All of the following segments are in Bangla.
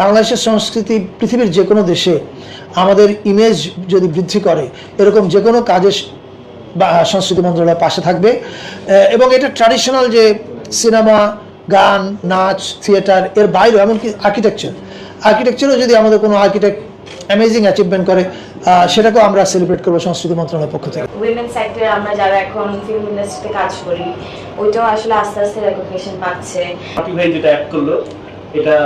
বাংলাদেশের সংস্কৃতি পৃথিবীর যে কোনো দেশে আমাদের ইমেজ যদি বৃদ্ধি করে এরকম যে কোনো কাজে বা সংস্কৃতি মন্ত্রণালয় পাশে থাকবে। এবং এটা ট্র্যাডিশনাল যে সিনেমা গান নাচ থিয়েটার এর বাইরেও এমনকি আর্কিটেকচার আর্কিটেকচারও যদি আমাদের কোনো আর্কিটেক্ট অ্যামেজিং অ্যাচিভমেন্ট করে সেটাকেও আমরা সেলিব্রেট করব সংস্কৃতি মন্ত্রণালয়ের পক্ষ থেকে। উইমেন সেক্টরে আমরা যারা এখন ফিল্ম ইন্ডাস্ট্রিতে কাজ করি ওইটাও আসলে আস্তে আস্তে রেকগনিশন পাচ্ছে। যেটা অ্যাড করল এটা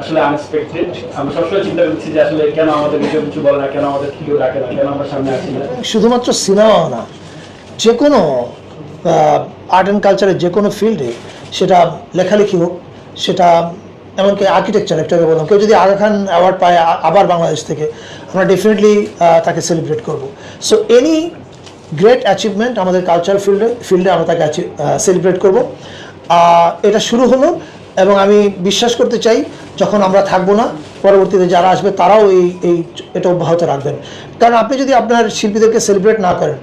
আসলে আনএক্সপেক্টেড আমরা সবসময় চিন্তা করছি যে আসলে কেন আমাদের বিষয় কিছু বলে না, কেন আমাদের কেউ ডাকে না, কেন আমরা সামনে আসি না। শুধুমাত্র সিনেমা না, যে কোনো আর্ট অ্যান্ড কালচারের যে কোনো ফিল্ডে সেটা লেখালেখি হোক, সেটা, এমনকি আর্কিটেকচার একটু বললাম, কেউ যদি আগা খান অ্যাওয়ার্ড পায় আবার বাংলাদেশ থেকে, আমরা ডেফিনেটলি তাকে সেলিব্রেট করব। সো এনি গ্রেট অ্যাচিভমেন্ট আমাদের কালচার ফিল্ডে ফিল্ডে আমরা তাকে সেলিব্রেট করব। এটা শুরু হলো এবং আমি বিশ্বাস করতে চাই যখন আমরা থাকব না, পরবর্তীতে যারা আসবে তারাও এই এই, এটা অব্যাহত রাখবেন। কারণ আপনি যদি আপনার শিল্পীদেরকে সেলিব্রেট না করেন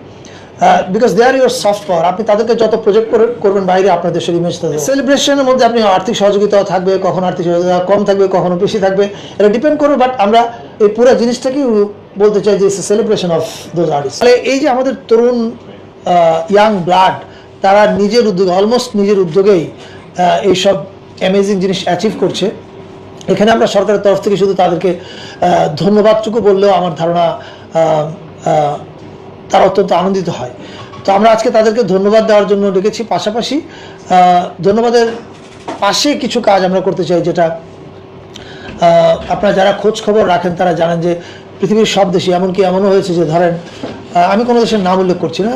because they are your soft power আপনি তাদেরকে যত প্রজেক্ট করবেন বাইরে আপনার দেশের ইমেজ থাকবে সেলিব্রেশনের মধ্যে আপনি আর্থিক সহযোগিতাও থাকবে, কখন আর্থিক সহযোগিতা কম থাকবে, কখনো বেশি থাকবে, এটা ডিপেন্ড করবে বাট আমরা এই পুরো জিনিসটাকেই বলতে চাই যে সেলিব্রেশন অফ দোজ আর্টিস্ট তাহলে এই যে আমাদের তরুণ ইয়াং ব্লাড তারা নিজের উদ্যোগে অলমোস্ট নিজের উদ্যোগেই এইসব অ্যামেজিং জিনিস অ্যাচিভ করছে। এখানে আমরা সরকারের তরফ থেকে শুধু তাদেরকে ধন্যবাদটুকু বললেও আমার ধারণা তারা অত্যন্ত আনন্দিত হয়। তো আমরা আজকে তাদেরকে ধন্যবাদ দেওয়ার জন্য ডেকেছি। পাশাপাশি ধন্যবাদের পাশে কিছু কাজ আমরা করতে চাই, যেটা আপনারা যারা খোঁজ খবর রাখেন, তারা জানেন যে পৃথিবীর সব দেশে এমনকি এমনও হয়েছে যে, ধরেন আমি কোনো দেশের নাম উল্লেখ করছি না।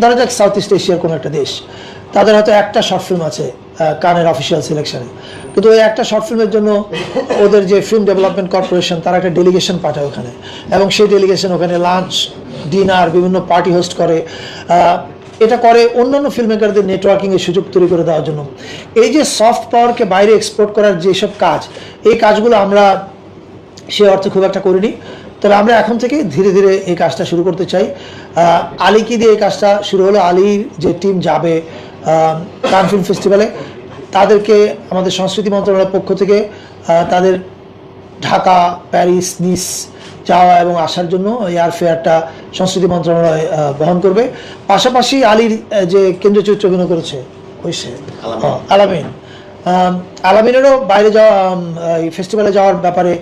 ধরা যাক সাউথ ইস্ট এশিয়ার কোনো একটা দেশ। তাদের হয়তো একটা শর্ট ফিল্ম আছে। কানের অফিসিয়াল সিলেকশনে কিন্তু ওই একটা শর্ট ফিল্মের জন্য ওদের যে ফিল্ম ডেভেলপমেন্ট কর্পোরেশন তারা একটা ডেলিগেশন পাঠায় ওখানে। এবং সেই ডেলিগেশন ওখানে লাঞ্চ ডিনার বিভিন্ন পার্টি হোস্ট করে। এটা করে অন্যান্য ফিল্ম মেকারদের নেটওয়ার্কিংয়ের সুযোগ তৈরি করে দেওয়ার জন্য। এই যে সফট পাওয়ারকে বাইরে এক্সপোর্ট করার যেসব কাজ, এই কাজগুলো আমরা সে অর্থে খুব একটা করিনি। তবে আমরা এখন থেকে ধীরে ধীরে এই কাজটা শুরু করতে চাই। আলীকে দিয়ে এই কাজটা শুরু হলো? আলীর যে টিম যাবে কান ফিল্ম ফেস্টিভ্যালে তাদেরকে আমাদের সংস্কৃতি মন্ত্রণালয়ের পক্ষ থেকে তাদের ঢাকা প্যারিস নিস যাওয়া এবং আসার জন্য এয়ার ফেয়ারটা সংস্কৃতি মন্ত্রণালয় বহন করবে। পাশাপাশি আলীর যে কেন্দ্রীয় চরিত্র অভিনয় করেছে ওই সে আলামিন। আলামিনেরও বাইরে যাওয়া এই ফেস্টিভ্যালে যাওয়ার ব্যাপারে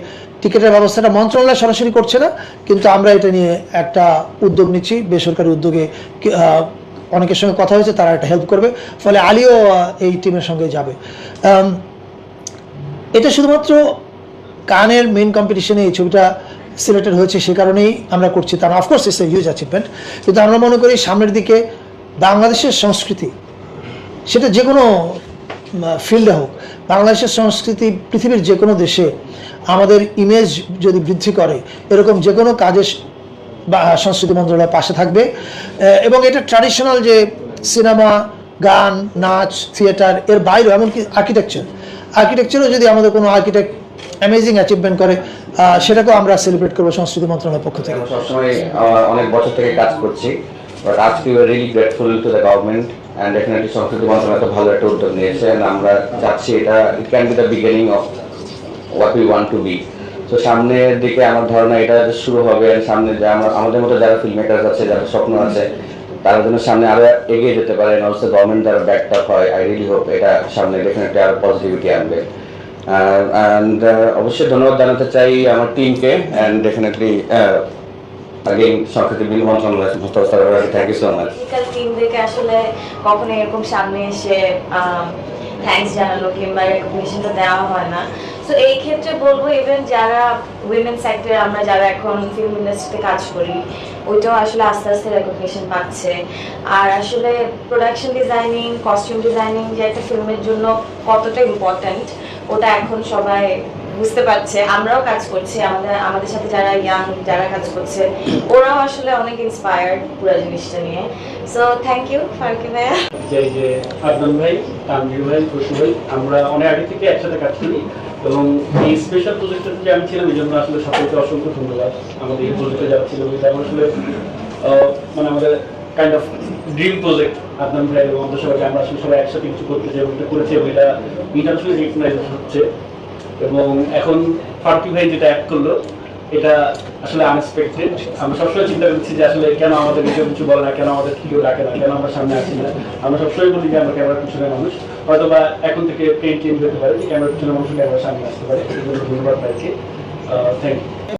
টিকিটের ব্যবস্থাটা মন্ত্রণালয় সরাসরি করছে না কিন্তু আমরা এটা নিয়ে একটা উদ্যোগ নিচ্ছি বেসরকারি উদ্যোগে অনেকের সঙ্গে কথা হয়েছে, তারা একটা হেল্প করবে। ফলে আলীও এই টিমের সঙ্গে যাবে। এটা শুধুমাত্র কানের মেন কম্পিটিশনে এই ছবিটা সিলেক্টেড হয়েছে সে কারণেই আমরা করছি তার of course it's a huge achievement কিন্তু আমরা মনে করি সামনের দিকে বাংলাদেশের সংস্কৃতি, সেটা যে কোনো ফিল্ডে হোক, বাংলাদেশের সংস্কৃতি পৃথিবীর যে কোনো দেশে আমাদের ইমেজ যদি বৃদ্ধি করে, এরকম যে কোনো কাজে স- বা সংস্কৃতি মন্ত্রণালয় পাশে থাকবে। এবং এটা ট্র্যাডিশনাল যে সিনেমা, গান, নাচ থিয়েটার এর বাইরেও এমনকি আর্কিটেকচার আর্কিটেকচারও যদি আমাদের কোনো আর্কিটেক্ট অ্যামেজিং অ্যাচিভমেন্ট করে সেটাকেও আমরা সেলিব্রেট করব সংস্কৃতি মন্ত্রণালয়ের পক্ষ থেকে। সবসময় অনেক বছর থেকে কাজ করছি গভর্নমেন্ট অ্যান্ড তো ভালো একটা নিয়েছে আমরা চাচ্ছি এটা it can be the beginning of what we want to be তো সামনের দিকে আমার ধারণা এটা শুরু হবে সামনে আমাদের মতো যারা ফিল্ম মেকার আছে যারা স্বপ্ন আছে, তারা যেন সামনে আরও এগিয়ে যেতে পারে অলসো গভর্নমেন্ট ব্যাকড আপ হয় আই রিয়েলি হোপ এটা সামনে ডেফিনেটলি আরও পজিটিভিটি আনবে। অ্যান্ড অবশ্যই ধন্যবাদ জানাতে চাই আমার টিমকে and definitely thank you so much আসলে কখনো এরকম সামনে এসে থ্যাঙ্কস জানালো কিংবা রেকগনিশনটা দেওয়া হয় না। সো এই ক্ষেত্রে বলব ইভেন যারা উইমেন সেক্টরে আমরা যারা এখন ফিল্ম ইন্ডাস্ট্রিতে কাজ করি, ওইটাও আসলে আস্তে আস্তে রেকগনিশন পাচ্ছে। আর আসলে প্রোডাকশন ডিজাইনিং কস্টিউম ডিজাইনিং যে একটা ফিল্মের জন্য কতটা ইম্পর্ট্যান্ট ওটা এখন সবাই বুঝতে পারছে, আমরাও কাজ করছি, আমাদের আমাদের সাথে যারা ইয়াং যারা কাজ করছে, ওরাও আসলে অনেক ইন্সপায়ার্ড পুরো জিনিসটা নিয়ে। সো থ্যাংক ইউ ফারুকি ভাইয়া। যে এই যে আদনান ভাই, তানভীর ভাই খুশি ভাই, আমরা অনেক আগে থেকে একসাথে কাজ করি এবং এই স্পেশাল প্রজেক্টে যে আমি ছিলাম এই জন্য আসলে সকলকে অসংখ্য ধন্যবাদ। আমাদের এই প্রজেক্টে যারা ছিল আমার আসলে মানে আমাদের kind of dream project Adnan ভাই এবং আমাদের সবাইকে আমরা আসলে সবাই একসাথে কিছু করতে চাই এবং এটা করেছি এবং এটা ইন্টারন্যাশনাল রিকগনাইজ হচ্ছে। এবং এখন ফার্টি ভাই যেটা অ্যাড করল, এটা আসলে আনএক্সপেক্টেড আমরা সবসময় চিন্তা করছি যে আসলে কেন আমাদের কেউ কিছু বলে না, কেন আমাদের কেউ ডাকে না, কেন আমরা সামনে আসি না। আমরা সবসময় বলি যে আমরা ক্যামেরার পিছনে মানুষ। হয়তো বা এখন থেকে পেন চেঞ্জ হতে পারে, যে ক্যামেরার পিছনে মানুষ ক্যামেরার সামনে আসতে পারে। ধন্যবাদ ভাইকে। Thank you